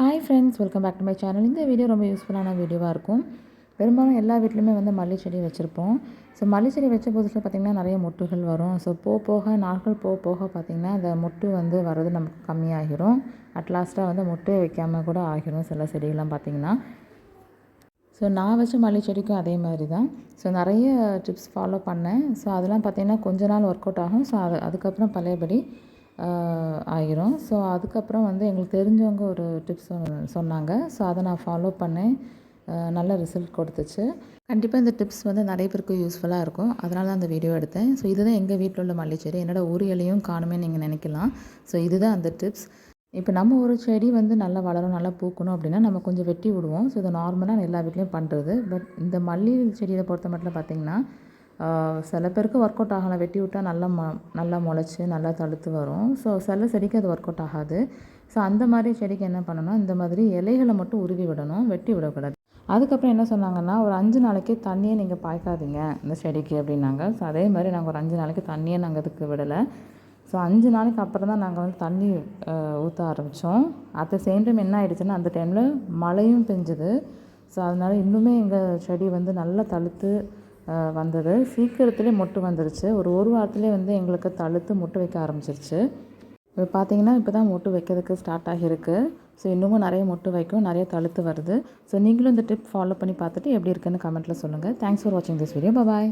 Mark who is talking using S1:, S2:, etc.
S1: Hi friends welcome back to my channel இந்த video ரொம்ப யூஸ்ஃபுல்லான வீடியோவாக இருக்கும். பெரும்பாலும் எல்லா வீட்லையுமே வந்து மல்லி செடி வச்சுருப்போம். ஸோ மல்லி செடி வச்ச புதுசில் பார்த்திங்கன்னா நிறைய மொட்டுகள் வரும். ஸோ போக போக நாட்கள் போக போக பார்த்திங்கன்னா அந்த மொட்டு வந்து வர்றது நமக்கு கம்மியாகிரும். அட்லாஸ்ட்டாக வந்து மொட்டே வைக்காமல் கூட ஆகிரும் சில செடிகள்லாம் பார்த்திங்கன்னா ஸோ நான் வச்ச மல்லி செடிக்கும் அதே மாதிரி தான் ஸோ நிறைய டிப்ஸ் ஃபாலோ பண்ணேன். ஸோ அதெல்லாம் பார்த்திங்கன்னா கொஞ்ச நாள் ஒர்க் அவுட் ஆகும். ஸோ அது அதுக்கப்புறம் பழையபடி ஆயிரும். ஆகிரும் ஸோ அதுக்கப்புறம் வந்து எங்களுக்கு தெரிஞ்சவங்க ஒரு டிப்ஸ் சொன்னாங்க. ஸோ அதை நான் ஃபாலோ பண்ணேன். நல்ல ரிசல்ட் கொடுத்துச்சு. கண்டிப்பாக இந்த டிப்ஸ் வந்து நிறைய பேருக்கு யூஸ்ஃபுல்லாக இருக்கும். அதனால தான் அந்த வீடியோ எடுத்தேன். ஸோ இதுதான் எங்கள் வீட்டில் உள்ள மல்லிச்செடி. செடி என்னோட ஒரு இலையும் காணுமே நீங்கள் நினைக்கலாம். ஸோ இதுதான் அந்த டிப்ஸ் இப்போ நம்ம ஒரு செடி வந்து நல்லா வளரும் நல்லா பூக்கணும் அப்படின்னா நம்ம கொஞ்சம் வெட்டி விடுவோம். ஸோ இதை நார்மலாக எல்லா வீட்லேயும் பண்ணுறது பட் இந்த மல்லி செடியை பொறுத்த மட்டும் பார்த்திங்கன்னா சில பேருக்கு ஒர்க் அவுட் ஆகலாம் வெட்டி விட்டால் நல்லா ம நல்லா முளைச்சி நல்லா தழுத்து வரும். ஸோ சில செடிக்கு அது ஒர்க் அவுட் ஆகாது. ஸோ அந்த மாதிரி செடிக்கு என்ன பண்ணணும்? இந்த மாதிரி இலைகளை மட்டும் உருவி விடணும். வெட்டி விடக்கூடாது. அதுக்கப்புறம் என்ன சொன்னாங்கன்னா ஒரு அஞ்சு நாளைக்கு தண்ணியை நீங்கள் பாய்க்காதீங்க இந்த செடிக்கு அப்படின்னாங்க. ஸோ அதே மாதிரி நாங்கள் ஒரு அஞ்சு நாளைக்கு தண்ணியை நாங்கள் அதுக்கு விடலை. ஸோ அஞ்சு நாளைக்கு அப்புறம் தான் நாங்கள் வந்து தண்ணி ஊற்ற ஆரம்பித்தோம் அட் த சேம் டைம் என்ன ஆகிடுச்சுன்னா அந்த டைமில் மழையும் பெஞ்சுது. ஸோ அதனால் இன்னுமே எங்கள் செடி வந்து நல்லா தழுத்து வந்தது. சீக்கிரத்துலேயே மொட்டு வந்துருச்சு. ஒரு ஒரு வாரத்துலேயே வந்து எங்களுக்கு தழுத்து மொட்டு வைக்க ஆரம்பிச்சிருச்சு. இப்போ பார்த்தீங்கன்னா இப்போ தான் மொட்டு வைக்கிறதுக்கு ஸ்டார்ட் ஆகியிருக்கு. ஸோ இன்னமும் நிறைய மொட்டு வைக்கும் நிறைய தழுத்து வருது. ஸோ நீங்களும் இந்த டிப் ஃபாலோ பண்ணி பார்த்துட்டு எப்படி இருக்குன்னு கமெண்ட்டில் சொல்லுங்கள் தேங்க்ஸ் ஃபார் வாட்சிங் திஸ் வீடியோ பாய்